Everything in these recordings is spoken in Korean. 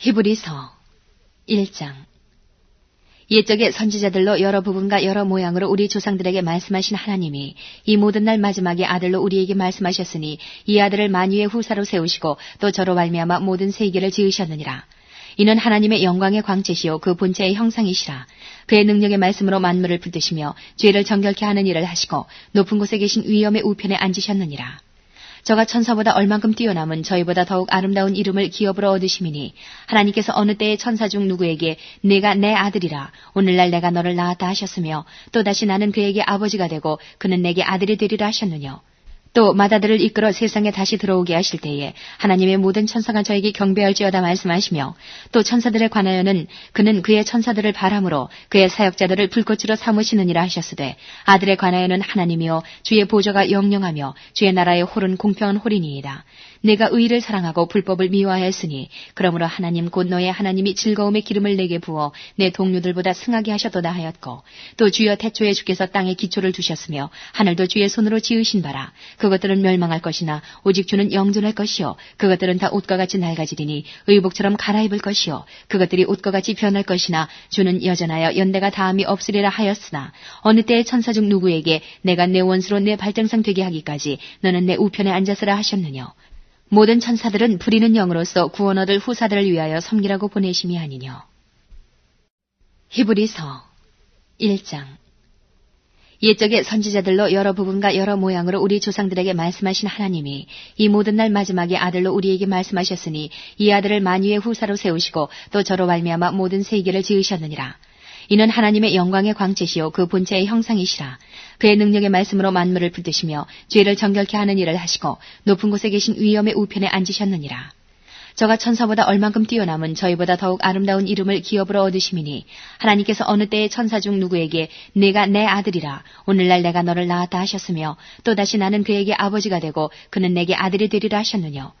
히브리서 1장 옛적의 선지자들로 여러 부분과 여러 모양으로 우리 조상들에게 말씀하신 하나님이 이 모든 날 마지막에 아들로 우리에게 말씀하셨으니 이 아들을 만유의 후사로 세우시고 또 저로 말미암아 모든 세계를 지으셨느니라. 이는 하나님의 영광의 광채시요 그 본체의 형상이시라. 그의 능력의 말씀으로 만물을 붙드시며 죄를 정결케 하는 일을 하시고 높은 곳에 계신 위엄의 우편에 앉으셨느니라. 저가 천사보다 얼만큼 뛰어남은 저희보다 더욱 아름다운 이름을 기업으로 얻으심이니 하나님께서 어느 때에 천사 중 누구에게 내가 내 아들이라 오늘날 내가 너를 낳았다 하셨으며 또다시 나는 그에게 아버지가 되고 그는 내게 아들이 되리라 하셨느뇨. 또 마다들을 이끌어 세상에 다시 들어오게 하실 때에 하나님의 모든 천사가 저에게 경배할지어다 말씀하시며 또 천사들에 관하여는 그는 그의 천사들을 바람으로 그의 사역자들을 불꽃으로 삼으시느니라 하셨으되 아들에 관하여는 하나님이요 주의 보좌가 영영하며 주의 나라의 홀은 공평한 홀이니이다. 내가 의를 사랑하고 불법을 미워하였으니 그러므로 하나님 곧 너의 하나님이 즐거움의 기름을 내게 부어 내 동료들보다 승하게 하셨도다 하였고 또 주여 태초에 주께서 땅에 기초를 두셨으며 하늘도 주의 손으로 지으신 바라 그것들은 멸망할 것이나 오직 주는 영존할 것이요. 그것들은 다 옷과 같이 낡아지리니 의복처럼 갈아입을 것이요. 그것들이 옷과 같이 변할 것이나 주는 여전하여 연대가 다함이 없으리라 하였으나 어느 때의 천사 중 누구에게 내가 내 원수로 내 발등상 되게 하기까지 너는 내 우편에 앉았으라 하셨느뇨? 모든 천사들은 부리는 영으로서 구원 얻을 후사들을 위하여 섬기라고 보내심이 아니뇨. 히브리서 1장 옛적의 선지자들로 여러 부분과 여러 모양으로 우리 조상들에게 말씀하신 하나님이 이 모든 날 마지막에 아들로 우리에게 말씀하셨으니 이 아들을 만유의 후사로 세우시고 또 저로 말미암아 모든 세계를 지으셨느니라. 이는 하나님의 영광의 광채시요 그 본체의 형상이시라. 그의 능력의 말씀으로 만물을 붙드시며 죄를 정결케 하는 일을 하시고 높은 곳에 계신 위엄의 우편에 앉으셨느니라. 저가 천사보다 얼만큼 뛰어남은 저희보다 더욱 아름다운 이름을 기업으로 얻으심이니 하나님께서 어느 때에 천사 중 누구에게 내가 내 아들이라 오늘날 내가 너를 낳았다 하셨으며 또다시 나는 그에게 아버지가 되고 그는 내게 아들이 되리라 하셨느뇨.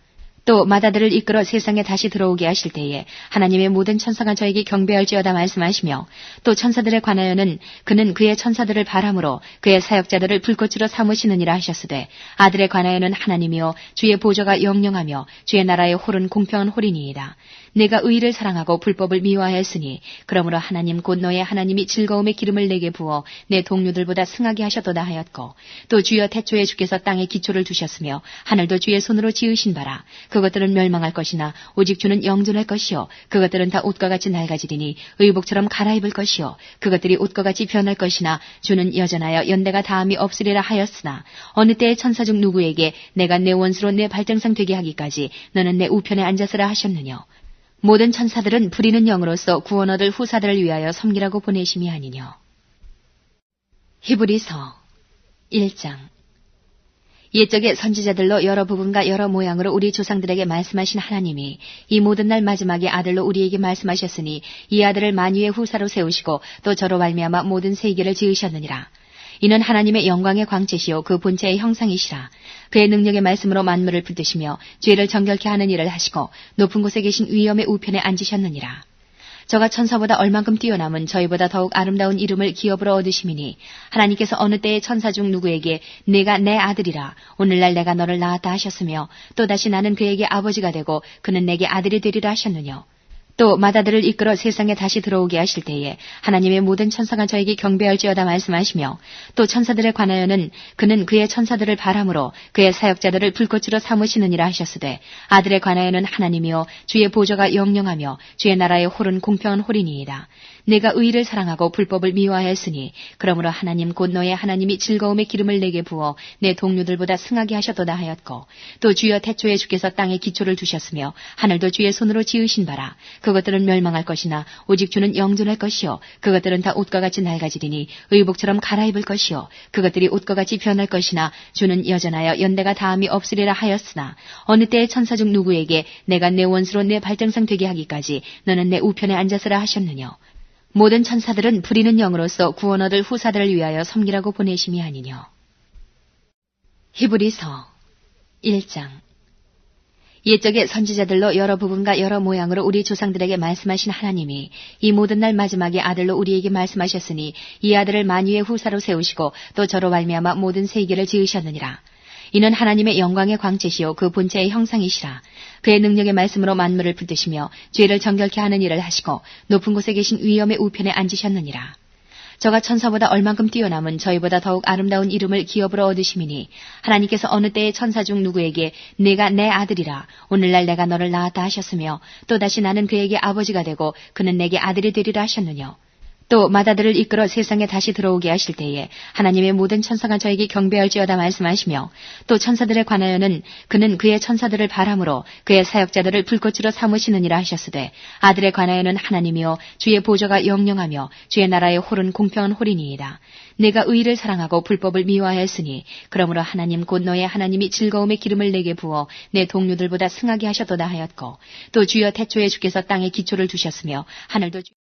또 마다들을 이끌어 세상에 다시 들어오게 하실 때에 하나님의 모든 천사가 저에게 경배할지어다 말씀하시며 또 천사들에 관하여는 그는 그의 천사들을 바람으로 그의 사역자들을 불꽃으로 삼으시느니라 하셨으되 아들에 관하여는 하나님이요 주의 보좌가 영영하며 주의 나라의 홀은 공평한 홀이니이다. 내가 의를 사랑하고 불법을 미워하였으니 그러므로 하나님 곧 너의 하나님이 즐거움의 기름을 내게 부어 내 동료들보다 승하게 하셨도다 하였고 또 주여 태초에 주께서 땅에 기초를 두셨으며 하늘도 주의 손으로 지으신 바라. 그것들은 멸망할 것이나 오직 주는 영존할 것이요. 그것들은 다 옷과 같이 낡아지리니 의복처럼 갈아입을 것이요. 그것들이 옷과 같이 변할 것이나 주는 여전하여 연대가 다함이 없으리라 하였으나 어느 때의 천사 중 누구에게 내가 내 원수로 내 발등상 되게 하기까지 너는 내 우편에 앉았으라 하셨느뇨 모든 천사들은 부리는 영으로서 구원 얻을 후사들을 위하여 섬기라고 보내심이 아니뇨. 히브리서 1장 옛적의 선지자들로 여러 부분과 여러 모양으로 우리 조상들에게 말씀하신 하나님이 이 모든 날 마지막에 아들로 우리에게 말씀하셨으니 이 아들을 만유의 후사로 세우시고 또 저로 말미암아 모든 세계를 지으셨느니라. 이는 하나님의 영광의 광채시요 그 본체의 형상이시라. 그의 능력의 말씀으로 만물을 붙드시며 죄를 정결케 하는 일을 하시고 높은 곳에 계신 위엄의 우편에 앉으셨느니라. 저가 천사보다 얼만큼 뛰어남은 저희보다 더욱 아름다운 이름을 기업으로 얻으심이니 하나님께서 어느 때의 천사 중 누구에게 내가 내 아들이라 오늘날 내가 너를 낳았다 하셨으며 또다시 나는 그에게 아버지가 되고 그는 내게 아들이 되리라 하셨느뇨. 또 마다들을 이끌어 세상에 다시 들어오게 하실 때에 하나님의 모든 천사가 저에게 경배할지어다 말씀하시며 또 천사들에 관하여는 그는 그의 천사들을 바람으로 그의 사역자들을 불꽃으로 삼으시느니라 하셨으되 아들에 관하여는 하나님이요 주의 보좌가 영영하며 주의 나라의 홀은 공평한 홀이니이다. 내가 의를 사랑하고 불법을 미워하였으니 그러므로 하나님 곧 너의 하나님이 즐거움의 기름을 내게 부어 내 동료들보다 승하게 하셨도다 하였고 또 주여 태초에 주께서 땅에 기초를 두셨으며 하늘도 주의 손으로 지으신 바라. 그것들은 멸망할 것이나 오직 주는 영존할 것이요. 그것들은 다 옷과 같이 낡아지리니 의복처럼 갈아입을 것이요. 그것들이 옷과 같이 변할 것이나 주는 여전하여 연대가 다함이 없으리라 하였으나 어느 때의 천사 중 누구에게 내가 내 원수로 내 발등상 되게 하기까지 너는 내 우편에 앉았으라 하셨느뇨 모든 천사들은 부리는 영으로서 구원 얻을 후사들을 위하여 섬기라고 보내심이 아니뇨. 히브리서 1장 옛적의 선지자들로 여러 부분과 여러 모양으로 우리 조상들에게 말씀하신 하나님이 이 모든 날 마지막에 아들로 우리에게 말씀하셨으니 이 아들을 만유의 후사로 세우시고 또 저로 말미암아 모든 세계를 지으셨느니라. 이는 하나님의 영광의 광채시요 그 본체의 형상이시라. 그의 능력의 말씀으로 만물을 붙드시며 죄를 정결케 하는 일을 하시고 높은 곳에 계신 위엄의 우편에 앉으셨느니라. 저가 천사보다 얼만큼 뛰어남은 저희보다 더욱 아름다운 이름을 기업으로 얻으심이니 하나님께서 어느 때에 천사 중 누구에게 내가 내 아들이라 오늘날 내가 너를 낳았다 하셨으며 또다시 나는 그에게 아버지가 되고 그는 내게 아들이 되리라 하셨느뇨. 또 마다들을 이끌어 세상에 다시 들어오게 하실 때에 하나님의 모든 천사가 저에게 경배할지어다 말씀하시며 또 천사들에 관하여는 그는 그의 천사들을 바람으로 그의 사역자들을 불꽃으로 삼으시느니라 하셨으되 아들에 관하여는 하나님이요 주의 보좌가 영영하며 주의 나라의 홀은 공평한 홀이니이다. 내가 의를 사랑하고 불법을 미워하였으니 그러므로 하나님 곧 너의 하나님이 즐거움의 기름을 내게 부어 내 동료들보다 승하게 하셨도다 하였고 또 주여 태초에 주께서 땅에 기초를 두셨으며 하늘도 주-